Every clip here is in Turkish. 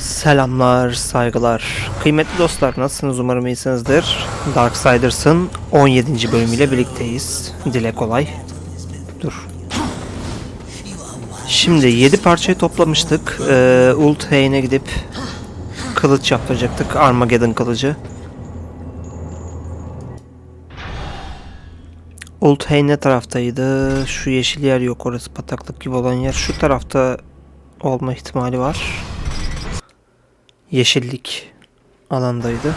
Selamlar, saygılar. Kıymetli dostlar nasılsınız umarım iyisinizdir. Darksiders'ın 17. bölümüyle birlikteyiz. Dile kolay. Dur. Şimdi 7 parçayı toplamıştık. Ee, Ulthane'e gidip kılıç yaptıracaktık. Armageddon kılıcı. Ulthane ne taraftaydı? Şu yeşil yer yok orası bataklık gibi olan yer. Şu tarafta olma ihtimali var yeşillik alandaydı.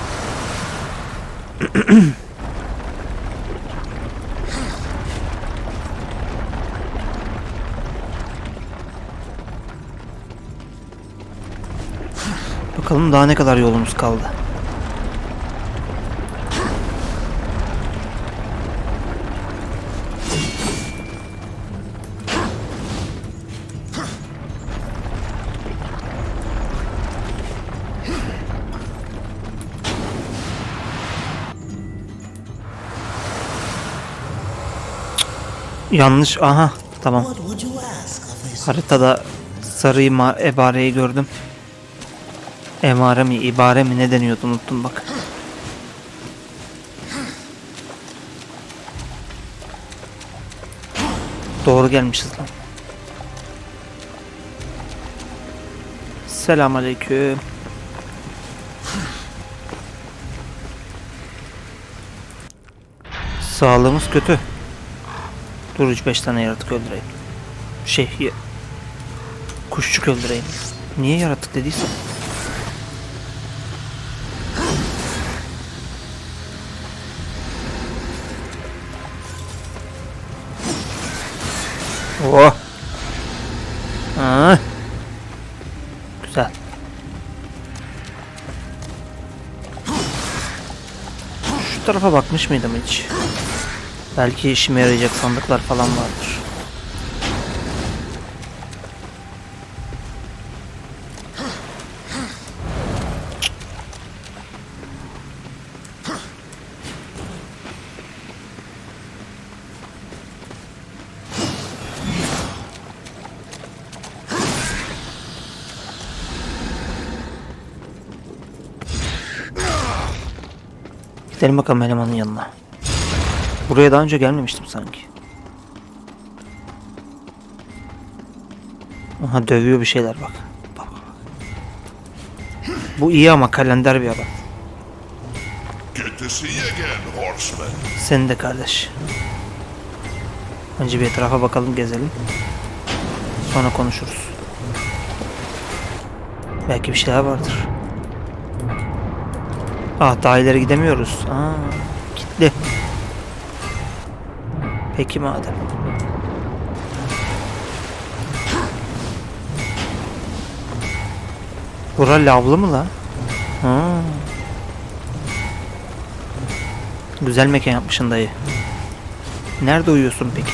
Bakalım daha ne kadar yolumuz kaldı. Yanlış. Aha. Tamam. Haritada sarı ebareyi gördüm. Emare mi, ibare mi ne deniyordu unuttum bak. Doğru gelmişiz lan. Selamünaleyküm. Sağlığımız kötü. Dur 3-5 tane yaratık öldüreyim. Şey, kuşçuk öldüreyim. Niye yaratık dediysem? Oh. Aa. Güzel. Şu tarafa bakmış mıydım hiç? Belki işime yarayacak sandıklar falan vardır. Gidelim bakalım elemanın yanına. Buraya daha önce gelmemiştim sanki. Aha dövüyor bir şeyler bak. Bak. Bu iyi ama kalender bir adam. Senin de kardeş. Önce bir etrafa bakalım gezelim. Sonra konuşuruz. Belki bir şeyler vardır. Ah daha ileri gidemiyoruz. Aa, kilitli. Peki madem. Bura lavlı mı la? Ha. Güzel mekan yapmışsın dayı. Nerede uyuyorsun peki?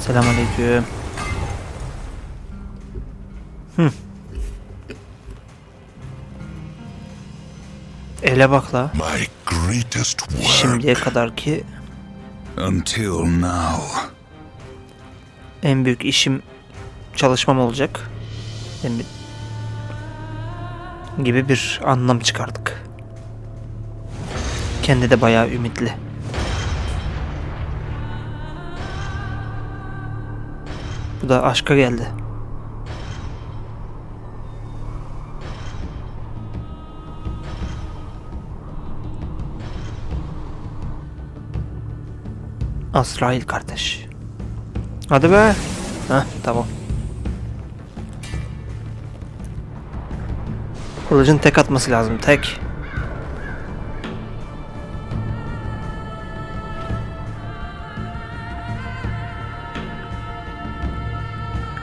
Selamünaleyküm. Hı. Ele bak la. Şimdiye kadar ki until now. en büyük işim çalışmam olacak. Dem- gibi bir anlam çıkardık. Kendi de bayağı ümitli. Bu da aşka geldi. Azrail kardeş. Hadi be. Heh, tamam. Kılıcın tek atması lazım. Tek.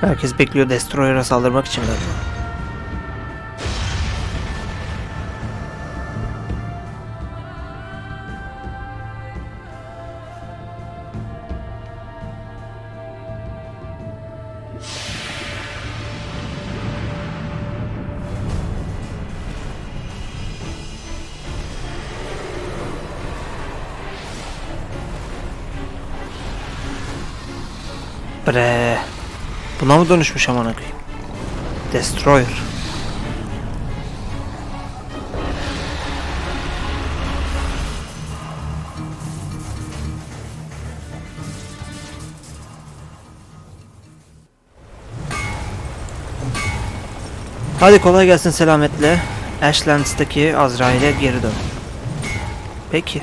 Herkes bekliyor Destroyer'a saldırmak için galiba. Bre. Buna mı dönüşmüş amına koyayım? Destroyer. Hadi kolay gelsin selametle. Ashlands'taki Azrail'e geri dön. Peki.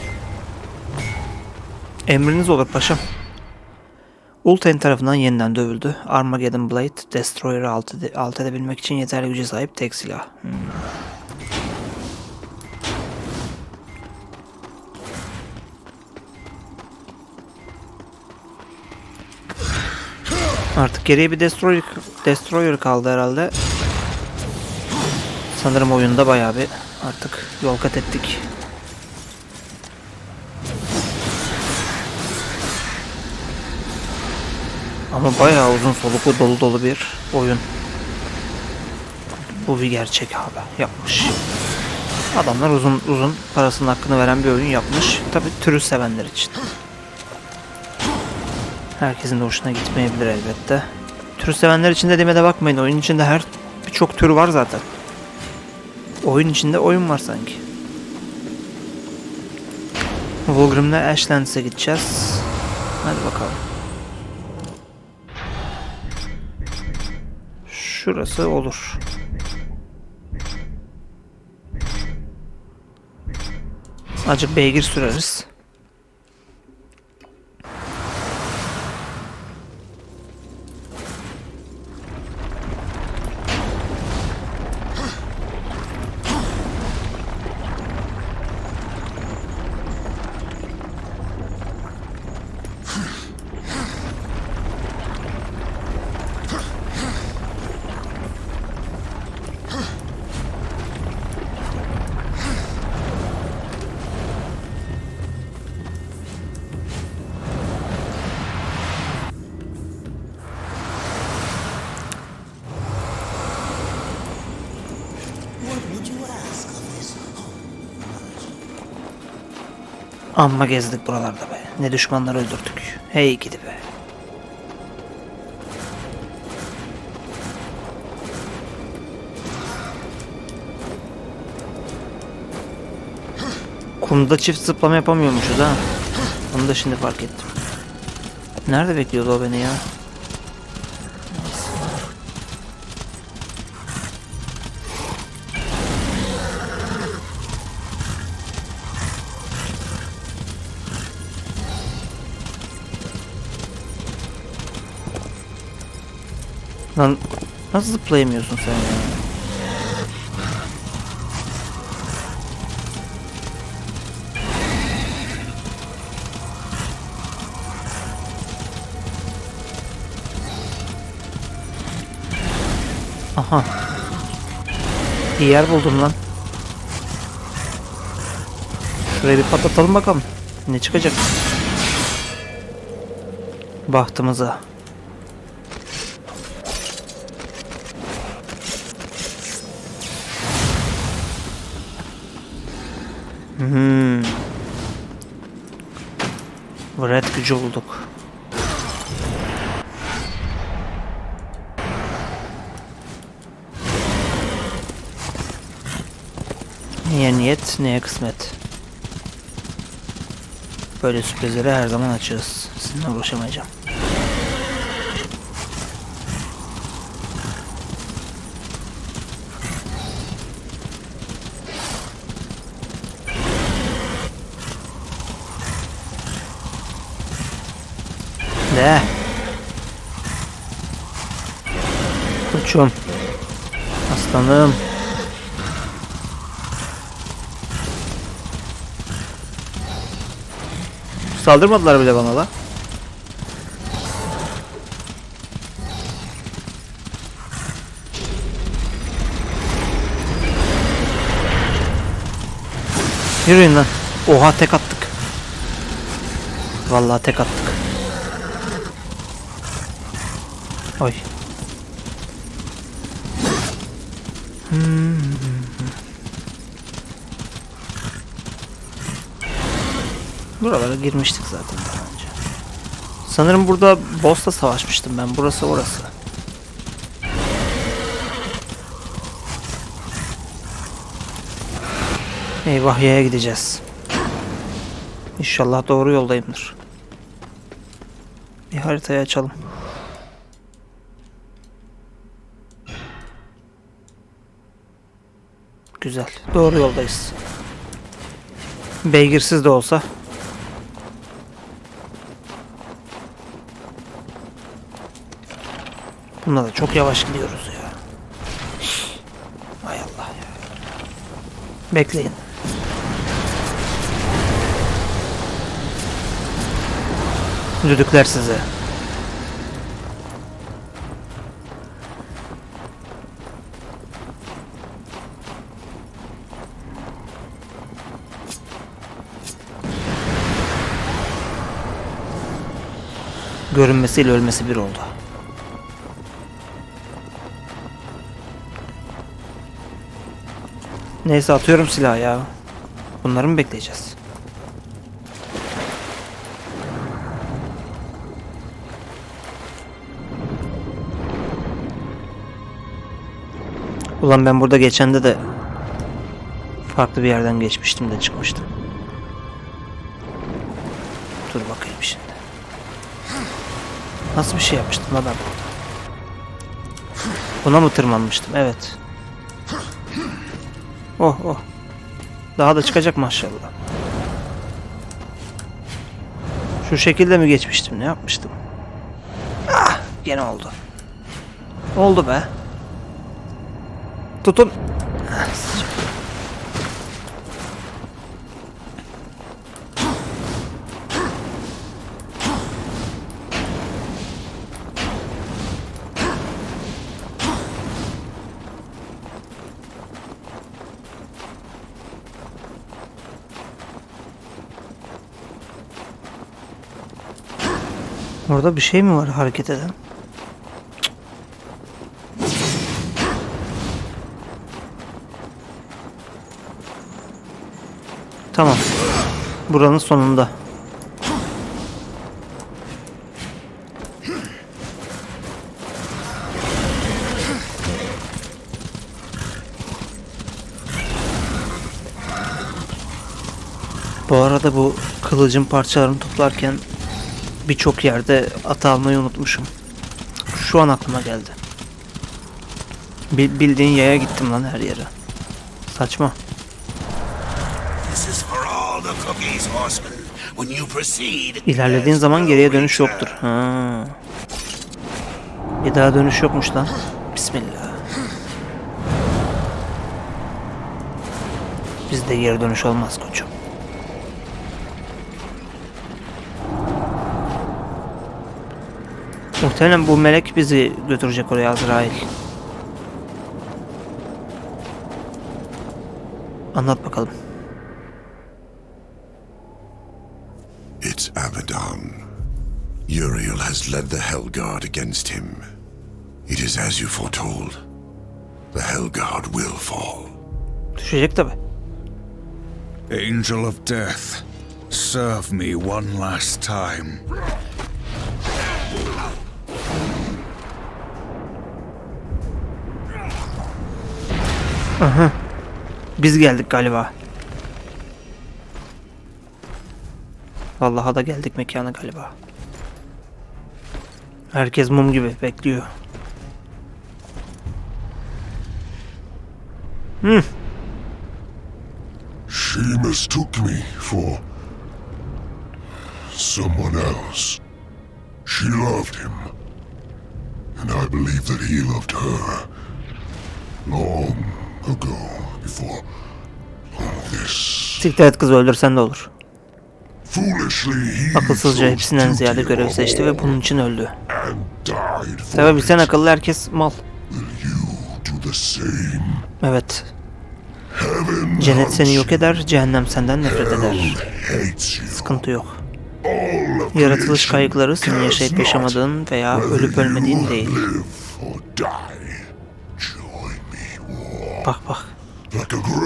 Emriniz olur paşam. Ulten tarafından yeniden dövüldü. Armageddon Blade, Destroyer'ı alt, ede- alt edebilmek için yeterli güce sahip tek silah. Hmm. Artık geriye bir Destroyer, Destroyer kaldı herhalde. Sanırım oyunda bayağı bir artık yol kat ettik. Ama bayağı uzun soluklu dolu dolu bir oyun. Bu bir gerçek abi yapmış. Adamlar uzun uzun parasının hakkını veren bir oyun yapmış. Tabi türü sevenler için. Herkesin de hoşuna gitmeyebilir elbette. Türü sevenler için de bakmayın. Oyun içinde her birçok türü var zaten. Oyun içinde oyun var sanki. Vulgrim'le Ashlands'e gideceğiz. Hadi bakalım. Şurası olur. Acık beygir süreriz. Amma gezdik buralarda be. Ne düşmanlar öldürdük. Hey gidi be. Kumda çift zıplama yapamıyormuşuz ha. Onu da şimdi fark ettim. Nerede bekliyordu o beni ya? Nasıl zıplayamıyorsun sen ya? Aha. İyi yer buldum lan. Şurayı bir patlatalım bakalım. Ne çıkacak? Bahtımıza. Hmm. Red gücü bulduk. Niye niyet, neye kısmet. Böyle sürprizlere her zaman açığız. Sizinle uğraşamayacağım. De. Koçum. Aslanım. Saldırmadılar bile bana la. Yürüyün lan. Oha tek attık. Vallahi tek attık. Oy. Buralara girmiştik zaten daha önce. Sanırım burada boss'la savaşmıştım ben. Burası orası. Eyvah yaya gideceğiz. İnşallah doğru yoldayımdır. Bir haritayı açalım. Güzel. Doğru yoldayız. Beygirsiz de olsa. Bunda da çok yavaş gidiyoruz ya. Hay Allah ya. Bekleyin. Düdükler size. Görünmesiyle ölmesi bir oldu. Neyse atıyorum silahı ya. Bunları mı bekleyeceğiz? Ulan ben burada geçende de farklı bir yerden geçmiştim de çıkmıştım. Dur bakayım şimdi. Nasıl bir şey yapmıştım la ben burada? Buna mı tırmanmıştım? Evet. Oh oh. Daha da çıkacak maşallah. Şu şekilde mi geçmiştim? Ne yapmıştım? Ah, gene oldu. Oldu be. Tutun. Orada bir şey mi var hareket eden? Tamam. Buranın sonunda. Bu arada bu kılıcın parçalarını toplarken birçok yerde ata almayı unutmuşum. Şu an aklıma geldi. Bi- bildiğin yaya gittim lan her yere. Saçma. İlerlediğin zaman geriye dönüş yoktur. Ha. Bir daha dönüş yokmuş lan. Bismillah. Bizde geri dönüş olmaz koçum. Muhtemelen bu melek bizi götürecek oraya Azrail. Anlat bakalım. It's Abaddon. Uriel has led the Hellguard against him. It is as you foretold. The Hellguard will fall. Düşecek tabi. Angel of Death, serve me one last time. Biz geldik galiba. Vallahi da geldik mekana galiba. Herkes mum gibi bekliyor. She mistook me for someone else. She loved him, and I believe that he loved her long Siktir et kızı öldürsen de olur. Akılsızca hepsinden ziyade görev seçti ve bunun için öldü. Tabi sen akıllı herkes mal. Evet. Cennet seni yok eder, cehennem senden nefret eder. Sıkıntı yok. Yaratılış kaygıları senin yaşayıp yaşamadığın veya ölüp ölmediğin değil. Bak bak.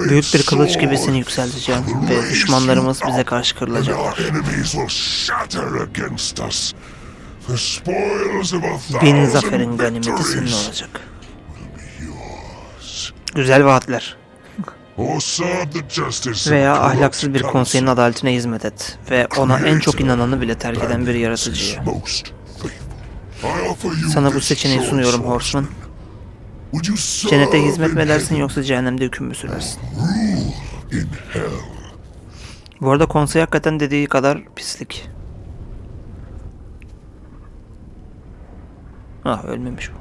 Büyük bir kılıç gibi seni yükselteceğim ve düşmanlarımız bize karşı kırılacaklar. thousand zaferin ganimeti senin olacak. Güzel vaatler. Veya ahlaksız bir konseyin adaletine hizmet et ve ona en çok inananı bile terk eden bir you Sana bu seçeneği sunuyorum Horseman. Cennete hizmet mi edersin yoksa cehennemde hüküm mü sürersin? Bu arada konsey hakikaten dediği kadar pislik. Ah ölmemiş bu.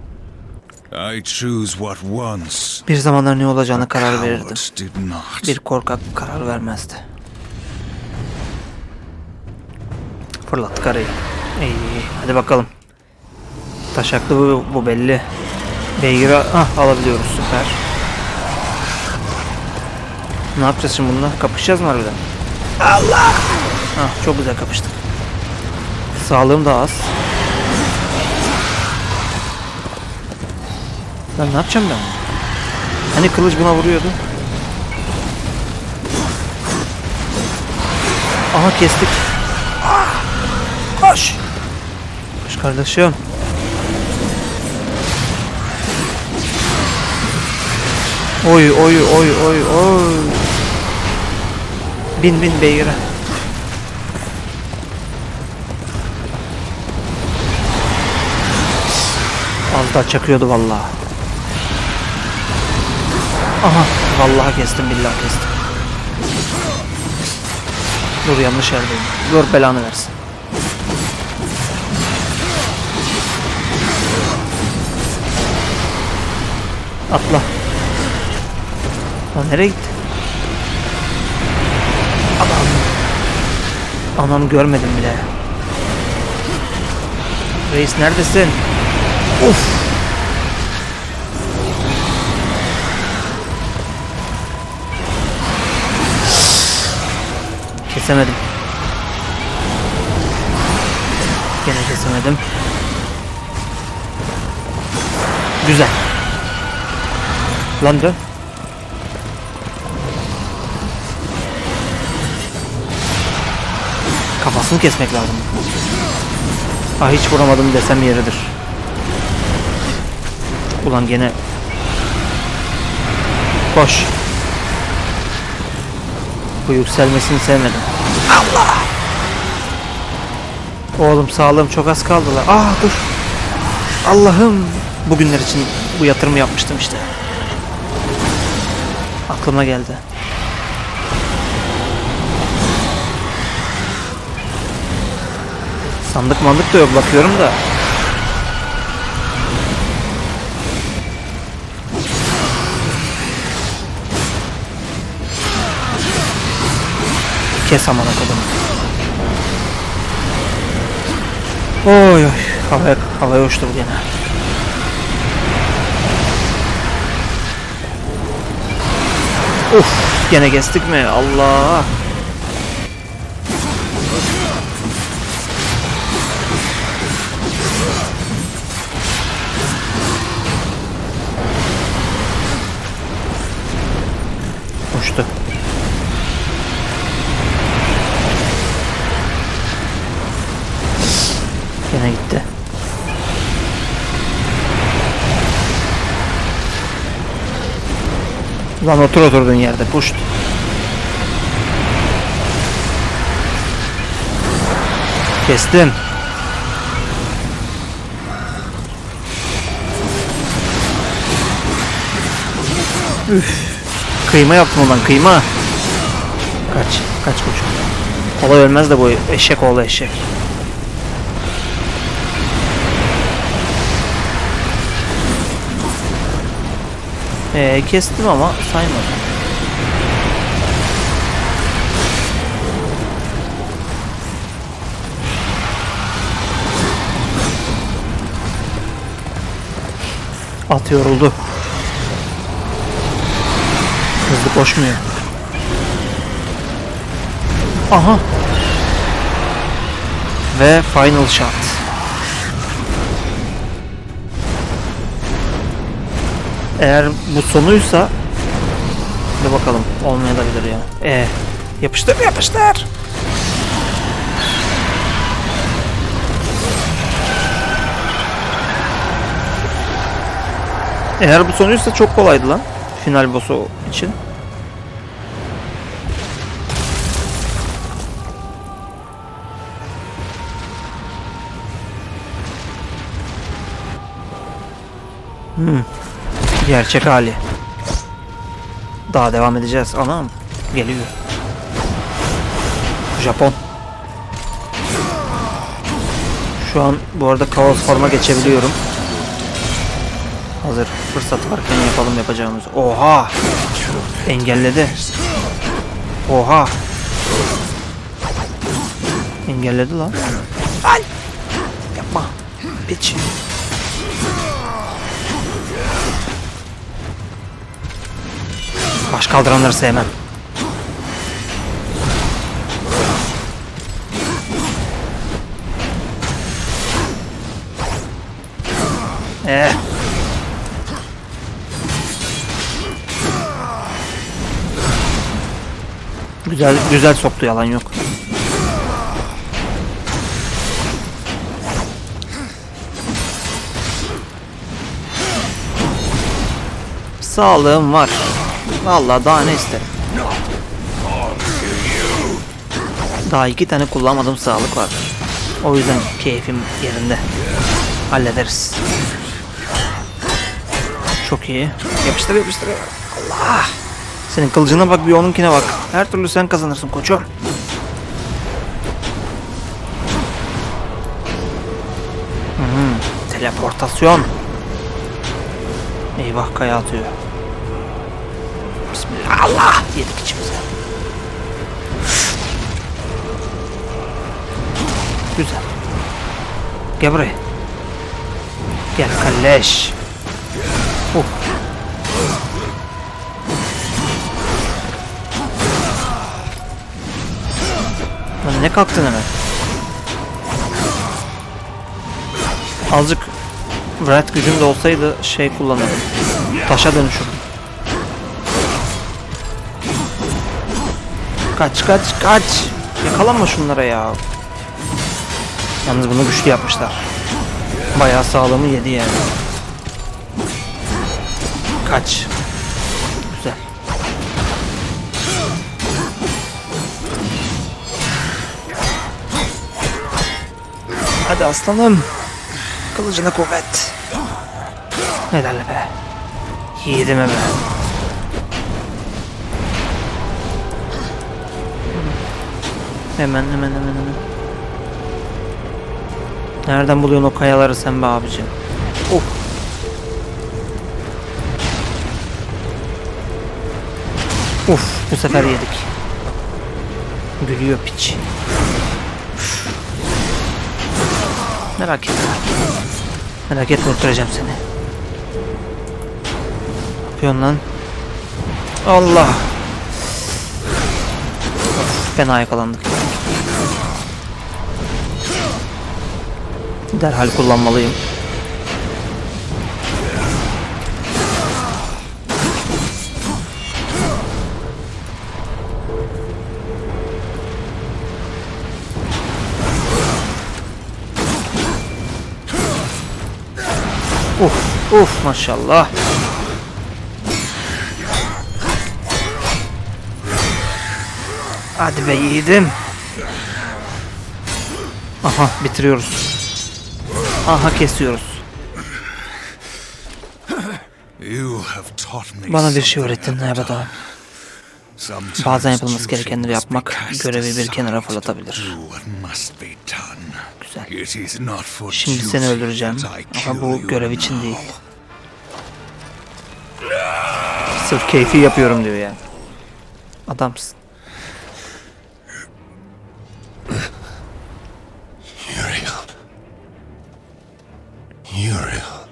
I choose what once Bir zamanlar ne olacağına karar verirdi. cowards did not. Bir korkak karar vermezdi. Fırlat karayı. İyi, hadi bakalım. Taşaklı bu, bu belli. Beygir'i ah, alabiliyoruz süper. Ne yapacağız şimdi bununla? Kapışacağız mı harbiden? Allah! Ah, çok güzel kapıştık. Sağlığım da az. Lan ne yapacağım ben? Hani kılıç buna vuruyordu? Aha kestik. Ah! Koş. Koş kardeşim. Oy oy oy oy oy. Bin bin beygire. Az daha çakıyordu vallahi. Aha vallahi kestim billahi kestim. Dur yanlış yerdeyim. Dur belanı versin. Atla. Lan nereye gitti? Anam. Anam görmedim bile. Reis neredesin? Of. Kesemedim. Gene kesemedim. Güzel. Lan dön. Kafasını kesmek lazım. Ah hiç vuramadım desem yeridir. Ulan gene. Koş. Bu yükselmesini sevmedim. Allah! Oğlum sağlığım çok az kaldı la. Ah dur. Allah'ım. Bugünler için bu yatırımı yapmıştım işte. Aklıma geldi. Sandık mandık da yok bakıyorum da. Kes amına kodum. Oy oy havaya, havaya uçtu bu gene. Uf gene kestik mi? Allah. Lan otur oturduğun yerde puşt. Kestim. Üf. Kıyma yaptım ulan kıyma. Kaç. Kaç koçum. Kolay ölmez de bu eşek oğlu eşek. Ee, kestim ama saymadım. At yoruldu. Hızlı koşmuyor. Aha. Ve final shot. Eğer bu sonuysa bir bakalım. Olmayabilir ya. E yapıştır yapıştır. Eğer bu sonuysa çok kolaydı lan. Final boss'u için. Hmm. Gerçek hali. Daha devam edeceğiz. Anam geliyor. Japon. Şu an bu arada kaos forma geçebiliyorum. Hazır fırsat varken yapalım yapacağımız. Oha! Engelledi. Oha! Engelledi lan. Ay! Yapma. Biç. Baş kaldıranları sevmem. Eh. Güzel güzel soktu yalan yok. Sağlığım var. Vallahi daha ne isterim. Daha iki tane kullanmadığım sağlık var. O yüzden keyfim yerinde. Hallederiz. Çok iyi. Yapıştır yapıştır. Allah. Senin kılıcına bak bir onunkine bak. Her türlü sen kazanırsın koçum. Hı, Teleportasyon. Eyvah kaya atıyor. Bismillah. Allah yedik içimize. Güzel. Gel buraya. Gel kalleş. Oh. Lan ne kalktın hemen? Azıcık Red gücüm de olsaydı şey kullanırdım. Taşa dönüşüm. Kaç kaç kaç. Yakalanma şunlara ya. Yalnız bunu güçlü yapmışlar. Bayağı sağlamı yedi yani. Kaç. Güzel. Hadi aslanım. Kılıcına kuvvet. Helal be. Yiğidime be. Hemen hemen hemen hemen. Nereden buluyorsun o kayaları sen be abicim? Of. Uf bu sefer yedik. Gülüyor piç. Üf. Merak etme. Merak etme öldüreceğim seni. Ne lan? Allah. Of, fena yakalandık. Derhal kullanmalıyım. Uf, uf maşallah. Hadi be yiğidim. Aha bitiriyoruz. Aha kesiyoruz. Bana bir şey öğrettin. Sometimes Bazen yapılması gerekenleri yapmak görevi bir kenara fırlatabilir. Güzel. Şimdi seni öldüreceğim ama bu görev için değil. Sırf keyfi yapıyorum diyor yani. Adamsın. Uriel.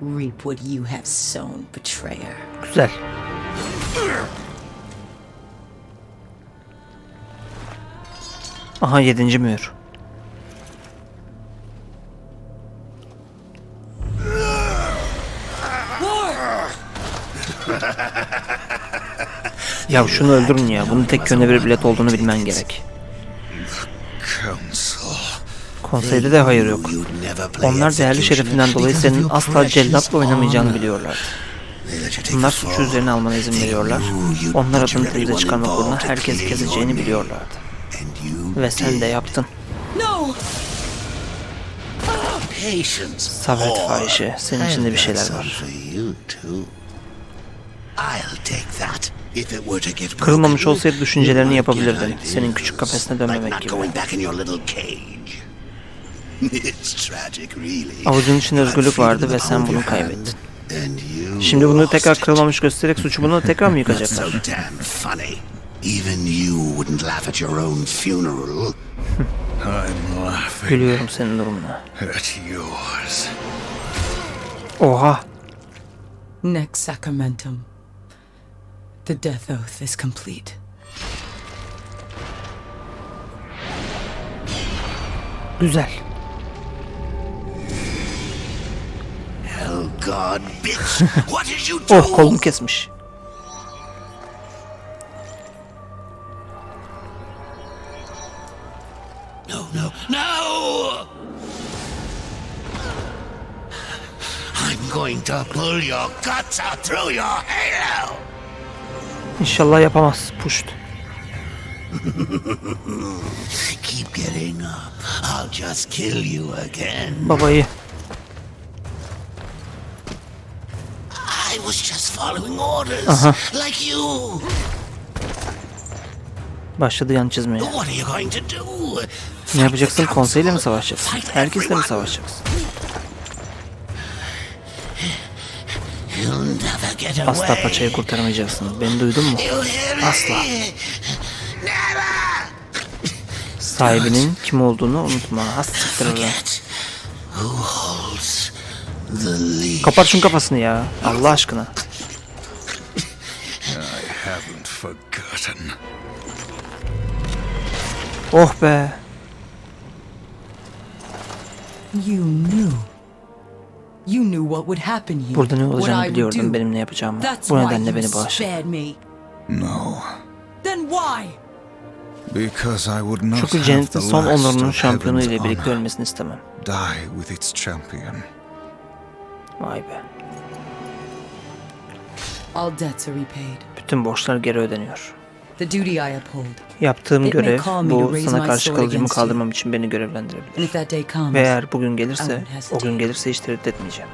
Reap what you have sown, betrayer. Güzel. Aha yedinci mühür. ya şunu öldürün ya. Bunun tek yönde bir bilet olduğunu bilmen gerek. Konseyde de hayır yok. Onlar değerli şerefinden dolayı senin asla cellatla oynamayacağını biliyorlar. Bunlar suçu üzerine almana izin veriyorlar. Onlar adını temize çıkarmak uğruna herkesi keseceğini biliyorlardı. Ve sen de yaptın. Sabret fahişe. Senin içinde bir şeyler var. Kırılmamış olsaydı düşüncelerini yapabilirdin. Senin küçük kafesine dönmemek gibi. Avucun içinde özgürlük vardı ve sen bunu kaybettin. and you Şimdi bunu tekrar kırılmamış göstererek suçu bunu tekrar mı yıkacaklar? Gülüyorum senin durumuna. Oha. Next sacramentum. The death oath is complete. Güzel. Hell God, bitch! what did you oh, do? Oh kolunu kesmiş. No, no, no! I'm going to pull your guts out through your halo! İnşallah yapamaz. Puşt. Keep getting up. I'll just kill you again. Babayı. Was just following orders. Like you. Başladı yan çizmeye. What are you going to do? Ne yapacaksın? Konseyle mi savaşacaksın? Herkesle mi savaşacaksın? Asla paçayı kurtaramayacaksın. Beni duydun mu? Asla. Sahibinin kim olduğunu unutma. Has Kapar şunun kafasını ya. Allah aşkına. I haven't forgotten. Oh be. You knew. You knew what would happen here. Burada ne what I olacağını do. benim ne yapacağımı. That's Bu why nedenle you beni bağışla. spared me. No, Then why? because I would not Çünkü have cennetin son onurunun of şampiyonu heaven's ile birlikte ölmesini istemem. die with its champion. Vay be. All debts are repaid. Bütün borçlar geri ödeniyor. The duty I uphold. Yaptığım It görev bu sana karşı kalıcımı kaldırmam için beni görevlendirebilir. comes, Ve eğer bugün I gelirse, o gün gelirse hiç tereddüt etmeyeceğim.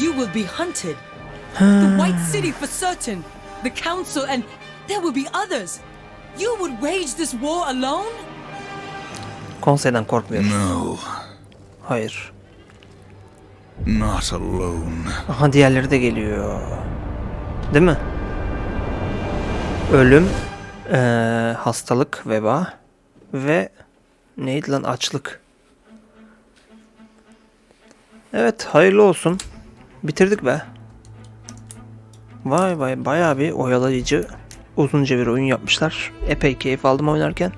You will be hunted. the White City for certain. The Council and there will be others. You would wage this war alone? Konseyden korkmuyorum. No, Hayır. Not alone. Aha diğerleri de geliyor. Değil mi? Ölüm, eee, hastalık, veba ve neydi lan açlık. Evet hayırlı olsun. Bitirdik be. Vay vay bayağı bir oyalayıcı uzunca bir oyun yapmışlar. Epey keyif aldım oynarken.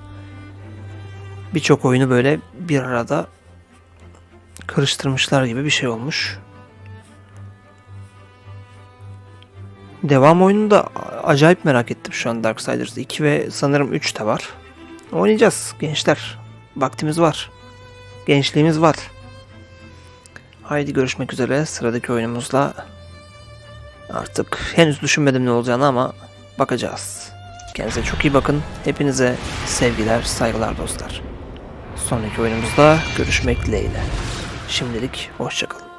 Birçok oyunu böyle bir arada karıştırmışlar gibi bir şey olmuş. Devam oyununu da acayip merak ettim şu an Darksiders 2 ve sanırım 3 de var. Oynayacağız gençler. Vaktimiz var. Gençliğimiz var. Haydi görüşmek üzere sıradaki oyunumuzla. Artık henüz düşünmedim ne olacağını ama bakacağız. Kendinize çok iyi bakın. Hepinize sevgiler, saygılar dostlar. Sonraki oyunumuzda görüşmek dileğiyle. Şimdilik hoşçakalın.